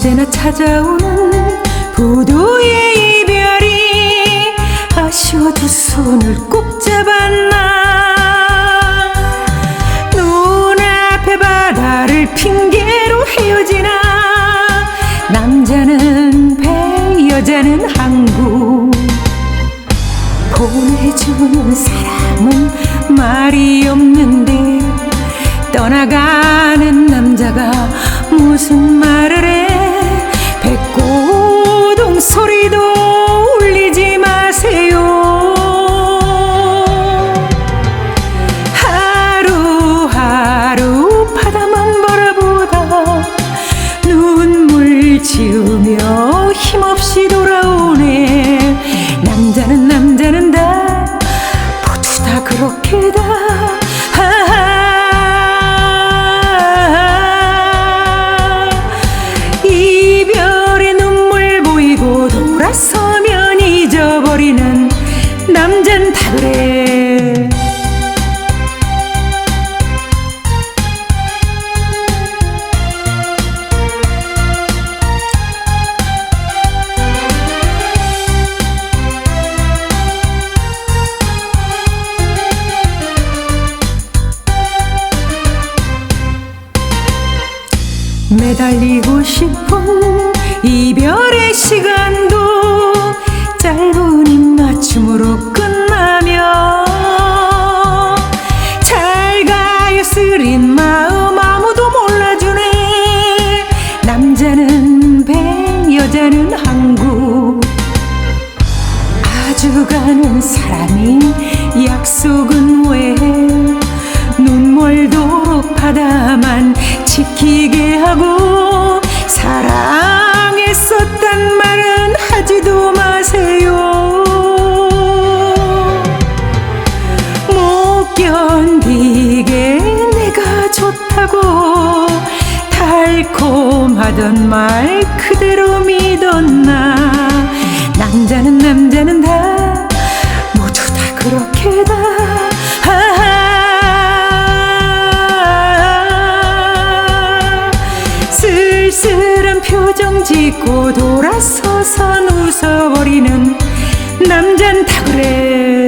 찾아오는 부도의 이별이 아쉬워 두 손을 꼭 잡았나? 눈앞에 바다를 핑계로 헤어지나? 남자는 배 여자는 항구. 보내주는 사람은 말이 없는데 떠나가는 남자가 무슨 말을 해 소리도 울리지 마세요. 하루하루 바다만 바라보다 눈물 지으며 힘없이 돌아 매달리고 싶은 이별의 시간도 짧은 입맞춤으로 끝나며 잘 가요 쓰린 마음 아무도 몰라주네. 남자는 배 여자는 항구 아주 가는 사람이 약속은 왜 눈멀도록 바다만 지키게 하고 사랑했었단 말은 하지도 마세요. 못 견디게 내가 좋다고 달콤하던 말 그대로 믿었나? 남자는 남자는 다 표정 짓고 돌아서서 웃어버리는 남잔 다 그래